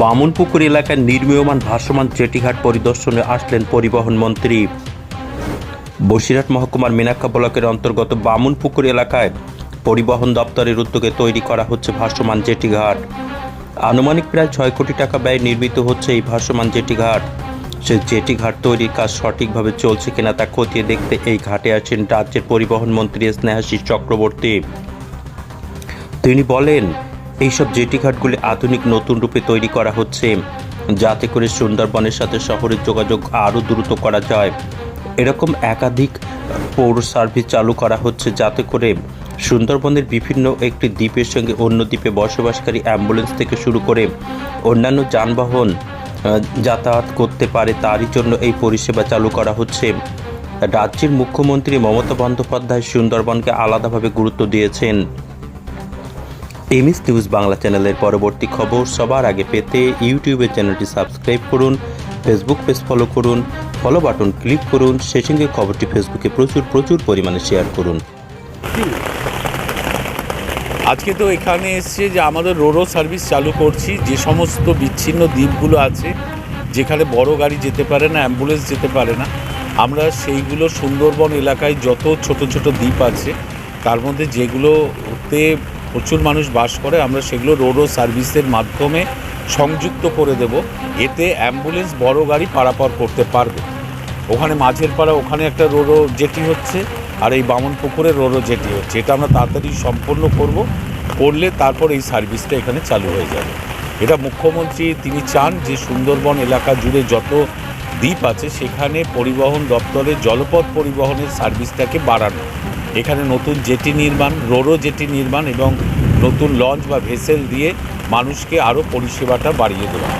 বামুনপুকুর এলাকায় নির্মীয়মান ভাসমান জেটিঘাট পরিদর্শনে আসলেন পরিবহন মন্ত্রী। বসিরহাট মহকুমার মিনাক্ষা ব্লকের অন্তর্গত বামুনপুকুর এলাকায় পরিবহন দপ্তরের উদ্যোগে তৈরি করা হচ্ছে ভাসমান জেটিঘাট আনুমানিক প্রায় ছয় কোটি টাকা ব্যয় নির্মিত হচ্ছে এই ভাসমান জেটিঘাট সেই জেটিঘাট তৈরির কাজ সঠিকভাবে চলছে কিনা তা খতিয়ে দেখতে এই ঘাটে আছেন রাজ্যের পরিবহন মন্ত্রী স্নেহাশিস চক্রবর্তী। তিনি বলেন এইসব জেটিঘাটগুলি আধুনিক নতুন রূপে তৈরি করা হচ্ছে। যাতে করে সুন্দরবনের সাথে শহরের যোগাযোগ আরও দ্রুত করা যায়। এরকম একাধিক পৌর সার্ভিস চালু করা হচ্ছে যাতে করে সুন্দরবনের বিভিন্ন একটি দ্বীপের সঙ্গে অন্য দ্বীপে বসবাসকারী অ্যাম্বুলেন্স থেকে শুরু করে অন্যান্য যানবাহন যাতায়াত করতে পারে তারই জন্য এই পরিষেবা চালু করা হচ্ছে। রাজ্যের মুখ্যমন্ত্রী মমতা বন্দ্যোপাধ্যায় সুন্দরবনকে আলাদাভাবে গুরুত্ব দিয়েছেন। এমএস নিউজ বাংলা চ্যানেলের পরবর্তী খবর সবার আগে পেতে ইউটিউবের চ্যানেলটি সাবস্ক্রাইব করুন, ফেসবুক পেজ ফলো করুন ফলো বাটন ক্লিক করুন, সেই সঙ্গে খবরটি ফেসবুকে প্রচুর প্রচুর পরিমাণে শেয়ার করুন। আজকে তো এখানে এসছে যে আমাদের রোরো সার্ভিস চালু করছি, যে সমস্ত বিচ্ছিন্ন দ্বীপগুলো আছে, যেখানে বড় গাড়ি যেতে পারে না, অ্যাম্বুলেন্স যেতে পারে না, আমরা সেইগুলো সুন্দরবন এলাকায় যত ছোট ছোট দ্বীপ আছে, তার মধ্যে যেগুলোতে প্রচুর মানুষ বাস করে, আমরা সেগুলো রোরো সার্ভিসের মাধ্যমে সংযুক্ত করে দেব। এতে অ্যাম্বুলেন্স বড় গাড়ি পারাপার করতে পারবে। ওখানে মাঝের পাড়া, ওখানে একটা রোরো জেটি হচ্ছে, আর এই বামন পুকুরে রোরো জেটি হচ্ছে। এটা আমরা তাড়াতাড়ি সম্পন্ন করব, করলে তারপর এই সার্ভিসটা এখানে চালু হয়ে যাবে। এটা মুখ্যমন্ত্রী, তিনি চান যে সুন্দরবন এলাকা জুড়ে যত দ্বীপ আছে, সেখানে পরিবহন দপ্তরের জলপথ পরিবহনের সার্ভিসটাকে বাড়ানো। এখানে নতুন জেটি নির্মাণ, রোরো জেটি নির্মাণ এবং নতুন লঞ্চ বা ভেসেল দিয়ে মানুষকে আরও পরিষেবাটা বাড়িয়ে দেওয়া।